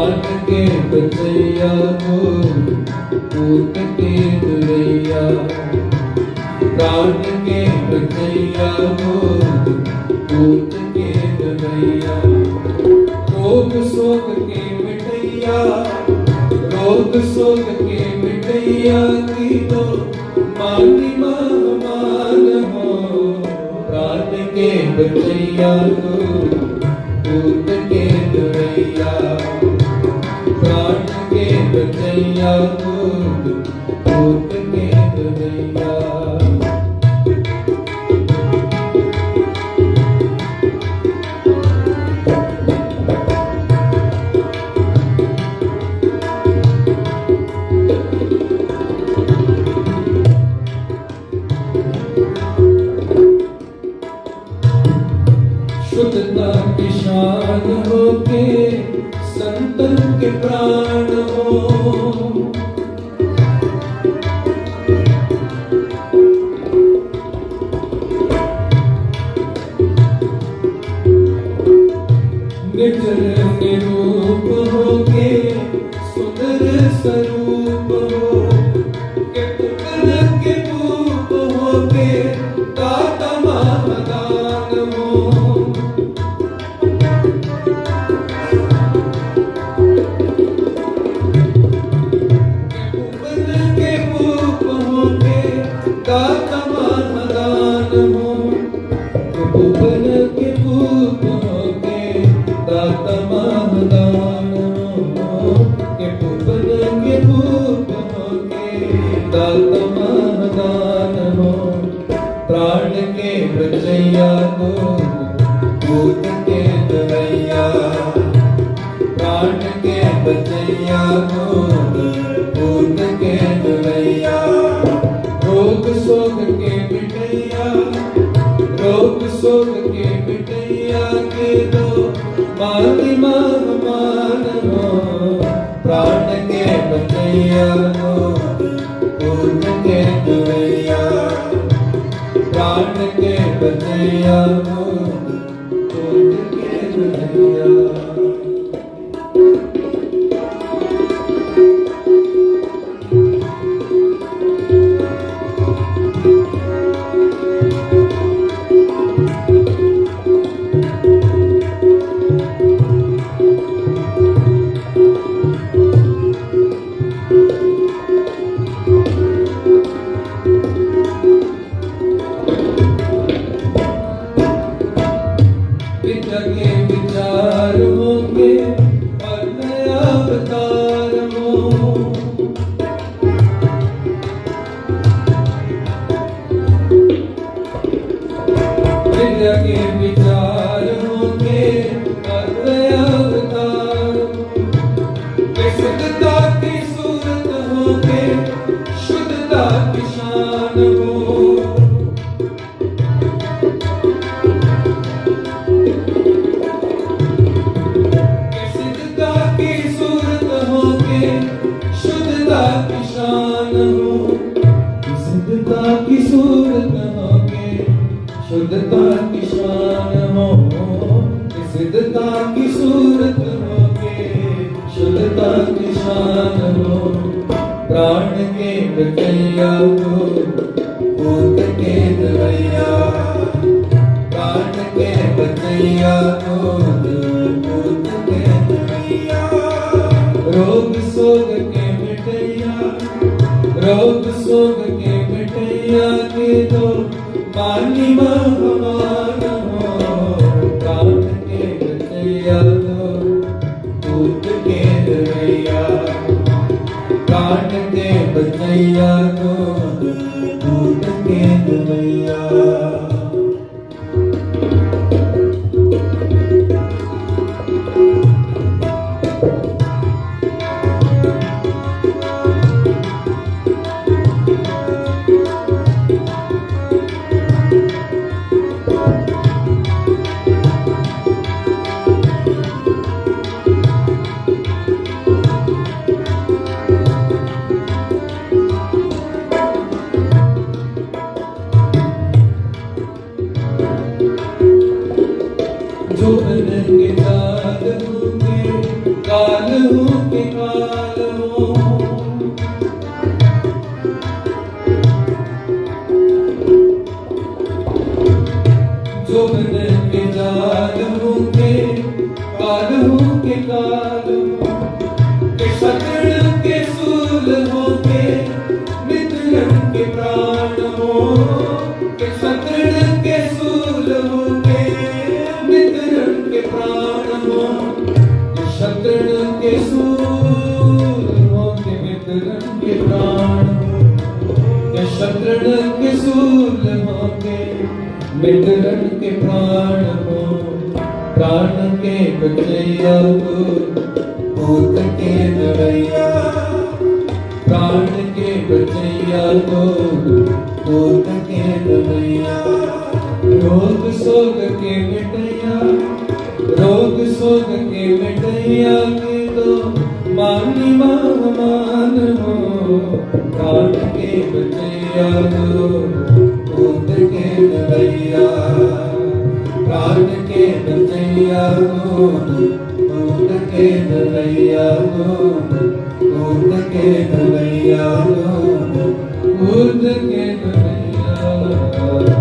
प्राण के बचैया को पूत के दुरैया प्राण के बचैया को पूत के दुरैया रोग शोक के मिटैया रोग शोक के मिटैया की तो मानी मान हो प्राण के बचैया को पूत ਪ੍ਰਾਣ ਹੋ। ਨਿਰਜਨ ਨਿਰੂਪ ਹੋ ਕੇ ਸੁੰਦਰ ਸਰੂਪ ਦਾਤ ਮਹਦਾਨ ਹੋ ਪ੍ਰਾਣ ਕੇ ਬਚਈਆ ਕੋ ਭੂਤ ਕੇ ਦਰਈਆ ਪ੍ਰਾਣ ਕੇ ਬਚਈਆ ਕੋ ਭੂਤ ਕੇ ਦਰਈਆ ਰੋਗ ਸੋਗ ਕੇ ਮਿਟਈਆ, ਰੋਗ ਸੋਗ ਕੇ ਮਿਟਈਆ ਕੇ ਦੋ। ਮਾਤੀ ਮਹਮਾਨ ਹੋ ਪ੍ਰਾਣ ਕੇ ਬਚਈਆ ਕੋ के हो ਸੁਦਤਾ ਕੀ ਸ਼ਾਨ ਹੋ ਸਿਦਤਾ ਕੀ ਸੂਰਤ ਹੋਗੇ ਸੁਦਤਾ ਕੀ ਸ਼ਾਨ ਹੋ ਪ੍ਰਾਣ ਕੇ ਬਚਿਆ ਹੋ ਭੂਤ ਕੇ ਦਵਈਆ ਪ੍ਰਾਣ ਕੇ ਬਚਿਆ ਹੋ ਭੂਤ ਕੇ ਦਵਈਆ ਰੋਗ ਸੋਗ ਕੇ ਮਿਟਿਆ, ਰੋਗ ਸੋਗ ਕੇ ਮਿਟਿਆ ਕੇ ਦੋ ਕਾਲੀ ਮਹਮਾਨ ਹੋ ਕਾਠ ਕੇ ਨਤਿਆ ਦੂਤ ਕੇ ਦਰਿਆ ਕਾਠ ਦੇ ਬਤਿਆ Jump and then get out Bithal ਕੇ ਪ੍ਰਾਣ ਕੋ ਪ੍ਰਾਣ ਕੇ ਬਚਿਆ ਤੋ ਭੂਤ ਕੇ ਨਰਈਆ ਪ੍ਰਾਣ ਕੇ ਬਚਿਆ ਤੋ ਭੂਤ ਕੇ ਨਰਈਆ ਰੋਗ ਸੋਗ ਕੇ ਮਿਟਿਆ ਰੋਗ ਸੋਗ ਕੇ ਮਿਟਿਆ ਕੇ ਤੋ ਮਾਨੀ ਮਾਨ ਹੋ ਪ੍ਰਾਣ ਕੇ ਬਚਿਆ ਕੇ ਦਲਈਆ ਉਦ ਕੇ ਦਲਈਆ